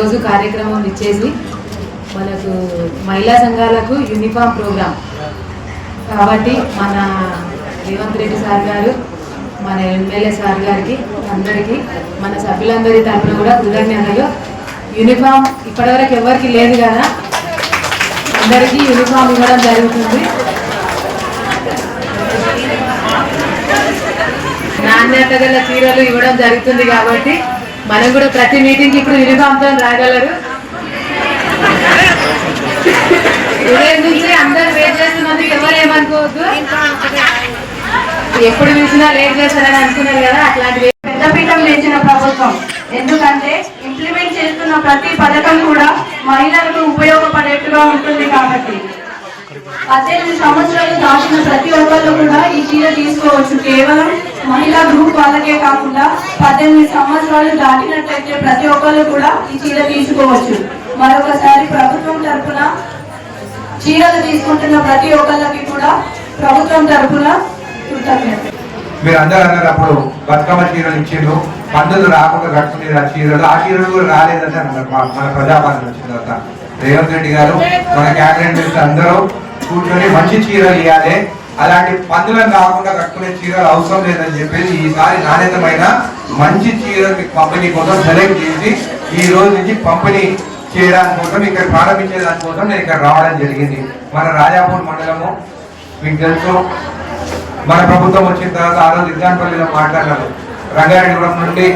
ఈరోజు కార్యక్రమం ఇచ్చేసి మనకు మహిళా సంఘాలకు యూనిఫామ్ ప్రోగ్రాం. కాబట్టి మన రేవంత్ రెడ్డి సార్ గారు మన ఎమ్మెల్యే సార్ గారికి అందరికీ మన సభ్యులందరి తరఫున కూడా కృతజ్ఞతలు యూనిఫామ్ ఇప్పటివరకు ఎవరికి లేదు కదా? అందరికీ యూనిఫామ్ ఇవ్వడం జరుగుతుంది. నాణ్యత గల చీరలు ఇవ్వడం జరుగుతుంది కాబట్టి మనం కూడా ప్రతి మీటింగ్ ఇప్పుడు యూనిఫామ్తో రాగలరు. ఉదయం నుంచి అందరు వెయిట్ చేస్తున్నందుకు ఎవరు ఏమనుకోవద్దు. ఎప్పుడు చూసినా లేట్ చేస్తారని అనుకున్నారు కదా అట్లాంటివి పెద్దపీఠం వేసిన ప్రభుత్వం. ఎందుకంటే ఇంప్లిమెంట్ చేస్తున్న ప్రతి పథకం కూడా మహిళలకు ఉపయోగపడేట్టుగా ఉంటుంది కాబట్టి. పద్దెనిమిది సంవత్సరాలు దాటిన ప్రతి ఒక్కళ్ళు కూడా ఈ చీర తీసుకోవచ్చు. కేవలం మహిళా గ్రూప్ వాళ్ళకే కాకుండా పద్దెనిమిది సంవత్సరాలు దాటినట్లయితే ప్రతి ఒక్కళ్ళు కూడా ఈ చీర తీసుకోవచ్చు. మరొకసారి ప్రభుత్వం తరపున చీరలు తీసుకుంటున్న ప్రతి ఒక్కళ్ళకి కూడా ప్రభుత్వం తరపున కృతజ్ఞత మీరు అందరూ అన్నారు అప్పుడు బతుకమ్మ చీరలు ఇచ్చిండ్రు. పండుగలు రాకుండా కట్టుకునేది ఆ చీరలు. ఆ చీరలు కూడా రాలేదని అన్నారు మన ప్రజాపాలన వచ్చిన తర్వాత. రేవంత్ రెడ్డి గారు మన క్యాబినెట్ మినిస్టర్ అందరూ కూర్చొని మంచి చీరలు ఇవ్వాలి అలాంటి పందులను రాకుండా కట్టుకునే చీరలు అవసరం లేదని చెప్పేసి ఈసారి నాణ్యతమైన మంచి చీరలు మీకు పంపిణీ కోసం సెలెక్ట్ చేసి ఈ రోజు నుంచి పంపిణీ చేయడానికి కోసం ఇక్కడ ప్రారంభించే దానికోసం నేను ఇక్కడ రావడం జరిగింది. మన రాజాపూర్ మండలము మీకు తెలుసు. మన ప్రభుత్వం వచ్చిన తర్వాత ఆ రోజు ఇద్దాన్పల్లిలో మాట్లాడారు రంగారెడ్డిపురం నుండి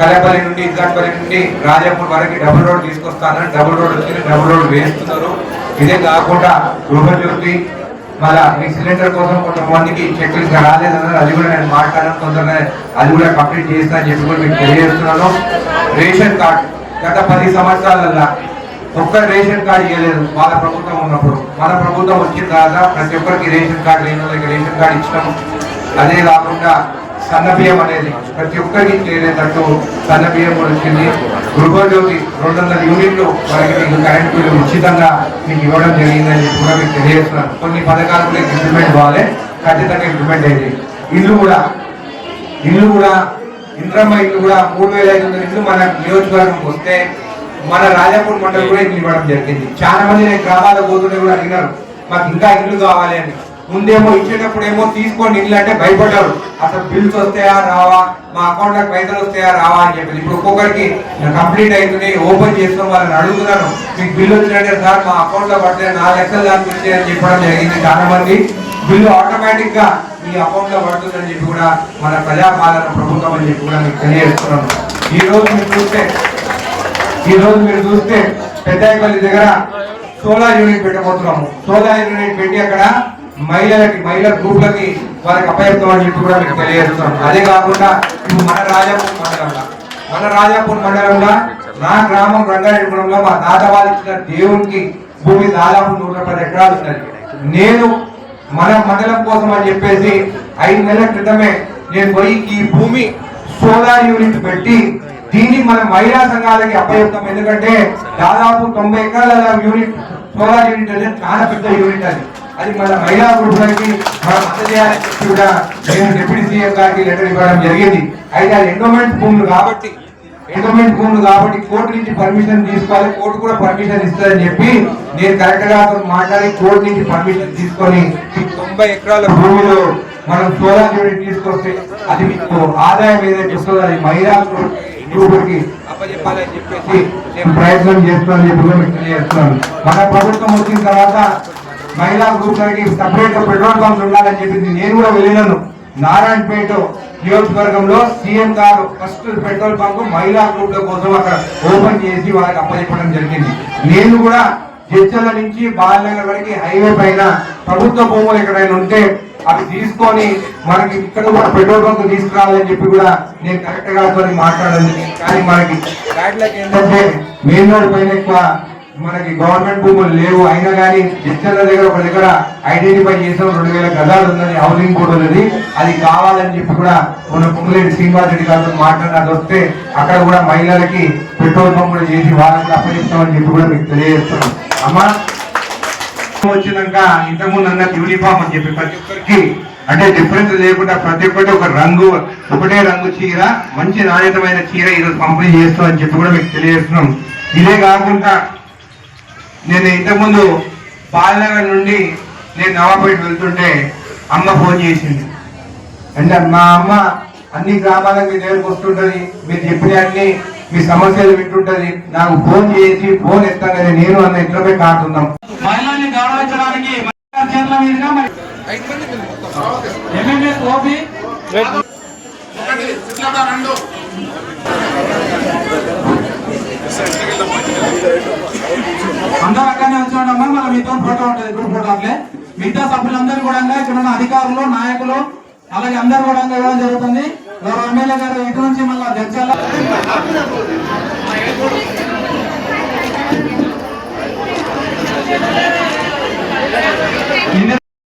కలేపల్లి నుండి ఇద్దాన్పల్లి నుండి రాజాపూర్ వరకు డబుల్ రోడ్ తీసుకొస్తానని డబుల్ రోడ్ వచ్చింది డబుల్ రోడ్ వేస్తున్నారు. ఇదే కాకుండా గృహజ్యోతి మళ్ళా మీ సిలిండర్ కోసం కొంతమందికి చెక్ ఇంకా రాలేదన్నారు అది కూడా నేను మాట్లాడాను తొందరగా అది కూడా కంప్లీట్ చేస్తా అని చెప్పి కూడా మీకు తెలియజేస్తున్నాను. రేషన్ కార్డ్ గత పది సంవత్సరాలల్లా ఒక్క రేషన్ కార్డు ఇవ్వలేదు వాళ్ళ ప్రభుత్వం ఉన్నప్పుడు. మన ప్రభుత్వం వచ్చిన తర్వాత ప్రతి ఒక్కరికి రేషన్ కార్డు లేని వాళ్ళకి రేషన్ కార్డు ఇచ్చినాము అదే కాకుండా సన్న బియ్యం అనేది ప్రతి ఒక్కరికి చేరేటట్టు సన్నబియ్యం కూడా వచ్చింది. గృహజ్యోతి రెండు వందల యూనిట్లు వారికి మీకు కరెంట్ బిల్లు ఉచితంగా మీకు ఇవ్వడం జరిగిందని చెప్పి కూడా మీకు తెలియజేస్తున్నాను కొన్ని పథకాలు కూడా ఇంప్లిమెంట్ కావాలి. ఖచ్చితంగా ఇంప్లిమెంట్ అయ్యింది ఇల్లు కూడా ఇల్లు కూడా ఇంద్రమ్మ ఇల్లు కూడా మూడు వేల ఐదు వందల ఇల్లు మన నియోజకవర్గంకి వస్తే మన రాజాపూర్ మండలి కూడా ఇల్లు ఇవ్వడం జరిగింది. చాలా మంది నేను గ్రామాలకు పోతుంటే కూడా అడిగినారు మాకు ఇంకా ఇల్లు కావాలి అని. ముందేమో ఇచ్చేటప్పుడు ఏమో తీసుకోండి ఇల్లు అంటే భయపడ్డారు. అసలు బిల్స్ వస్తాయా రావా? మా అకౌంట్లో పైసలు వస్తాయా రావా అని చెప్పి ఇప్పుడు ఒక్కొక్కరికి కంప్లీట్ అవుతుంది ఓపెన్ చేసుకుని వాళ్ళని అడుగుతున్నాను మీకు బిల్లు వచ్చినట్టే సార్ మా అకౌంట్లో పడితే నా లెక్కలు దానికి అని చెప్పడం జరిగింది చాలా మంది బిల్లు ఆటోమేటిక్గా మీ అకౌంట్లో పడుతుందని చెప్పి కూడా మన ప్రజాపాలన ప్రభుత్వం అని చెప్పి కూడా మీకు తెలియజేస్తున్నాను ఈ రోజు మీరు చూస్తే ఈ రోజు మీరు చూస్తే పెద్దాయపల్లి దగ్గర సోలార్ యూనిట్ పెట్టబోతున్నాము. సోలార్ యూనిట్ పెట్టి అక్కడ మహిళలకి మహిళల గ్రూప్లకి వాళ్ళకి అప్పచెప్తాం అని చెప్పి కూడా మీకు తెలియజేస్తున్నాం. అదే కాకుండా ఇప్పుడు మన రాజాపూర్ మండలంలో మన రాజాపూర్ మండలంలో నా గ్రామం రంగారెడ్డిపురంలో మా తాత వాళ్ళు దేవునికి భూమి దాదాపు నూట పది ఎకరాలు ఉన్నది. నేను మన మండలం కోసం అని చెప్పేసి ఐదు నెలల క్రితమే నేను పోయి ఈ భూమి సోలార్ యూనిట్ పెట్టి దీన్ని మన మహిళా సంఘాలకి అప్పచెప్తాం. ఎందుకంటే దాదాపు తొంభై ఎకరాల యూనిట్ సోలార్ యూనిట్ అనేది చాలా పెద్ద యూనిట్ అది. అది మన మహిళా గ్రూపులకి మనం అందజేయాలని చెప్పి కూడా నేను డిప్యూటీ సీఎం గారికి లెటర్ ఇవ్వడం జరిగింది. అయితే అది ఎండోమెంట్ భూములు కాబట్టి ఎండోమెంట్ భూములు కాబట్టి కోర్టు నుంచి పర్మిషన్ తీసుకోవాలి కోర్టు కూడా పర్మిషన్ ఇస్తుందని చెప్పి నేను కరెక్ట్గా మాట్లాడి కోర్టు నుంచి పర్మిషన్ తీసుకొని తొంభై ఎకరాల భూమిలో మనం సోలార్ యూనిట్ తీసుకొస్తే అది మీకు ఆదాయం ఏదైతే వస్తుందో అది మహిళా గ్రూపులకి అప్పచెప్పాలని చెప్పేసి నేను ప్రయత్నం చేస్తున్నాను చెప్పి కూడా మీకు తెలియజేస్తున్నాను మన ప్రభుత్వం వచ్చిన తర్వాత మహిళా గ్రూపులకి సపరేట్ పెట్రోల్ పంప్ ఉండాలని చెప్పింది. నేను కూడా వెళ్ళినాను. నారాయణపేట నియోజకవర్గంలో సీఎం గారు ఫస్ట్ పెట్రోల్ బంక్ మహిళా గ్రూప్ల కోసం అక్కడ ఓపెన్ చేసి వాళ్ళకి అప్పచెప్పడం జరిగింది. నేను కూడా జడ్చల నుంచి బాలనగర్ వరకు హైవే పైన ప్రభుత్వ భూములు ఎక్కడైనా ఉంటే అవి తీసుకొని మనకి ఇక్కడ కూడా పెట్రోల్ బంక్ తీసుకురావాలని చెప్పి కూడా నేను కరెక్ట్గా మాట్లాడాలి కానీ మనకి ఏంటంటే మెయిన్ రోడ్ పైన ఎక్కువ మనకి గవర్నమెంట్ భూములు లేవు. అయినా కానీ డిస్టర్ల దగ్గర ఒక దగ్గర ఐడెంటిఫై చేసాం. రెండు వేల గదాలు ఉందని హౌసింగ్ బోర్డు ఉన్నది. అది కావాలని చెప్పి కూడా మన పొంగులేటి శ్రీనివాస్ రెడ్డి గారితో మాట్లాడినది వస్తే అక్కడ కూడా మహిళలకి పెట్రోల్ పంపులు చేసి వాళ్ళకి కూడా అప్పగిస్తామని చెప్పి కూడా మీకు తెలియజేస్తున్నాం. అమ్మా వచ్చినాక ఇంతకుముందు అన్న యూనిఫామ్ అని చెప్పి ప్రతి ఒక్కరికి అంటే డిఫరెన్స్ లేకుండా ప్రతి ఒక్కటి ఒక రంగు ఒకటే రంగు చీర మంచి నాణ్యతమైన చీర ఈరోజు పంపిణీ చేస్తామని చెప్పి కూడా మీకు తెలియజేస్తున్నాం. ఇదే కాకుండా నేను ఇంతకుముందు బాలనగర్ నుండి నేను నవాపేట వెళ్తుంటే అమ్మ ఫోన్ చేసింది. అంటే మా అమ్మ అన్ని గ్రామాలకు మీ దగ్గరకు వస్తుంటది మీరు చెప్పిన అన్ని మీ సమస్యలు వింటుంటది. నాకు ఫోన్ చేసి ఫోన్ ఎత్తాగానే నేను అన్న ఇంట్లోనే కాకుందాం. మహిళల్ని గౌరవించడానికి ఎంఎంఎస్ ఓపీ మీతో ఫోటో ఉంటుంది. గ్రూప్ ఫోటో అట్లే మిగతా సభ్యులందరూ కూడా ఇక్కడ ఉన్న అధికారులు నాయకులు అలాగే అందరు కూడా ఇవ్వడం జరుగుతుంది. గౌరవ ఎమ్మెల్యే గారు ఇటు నుంచి మళ్ళీ జడ్జాల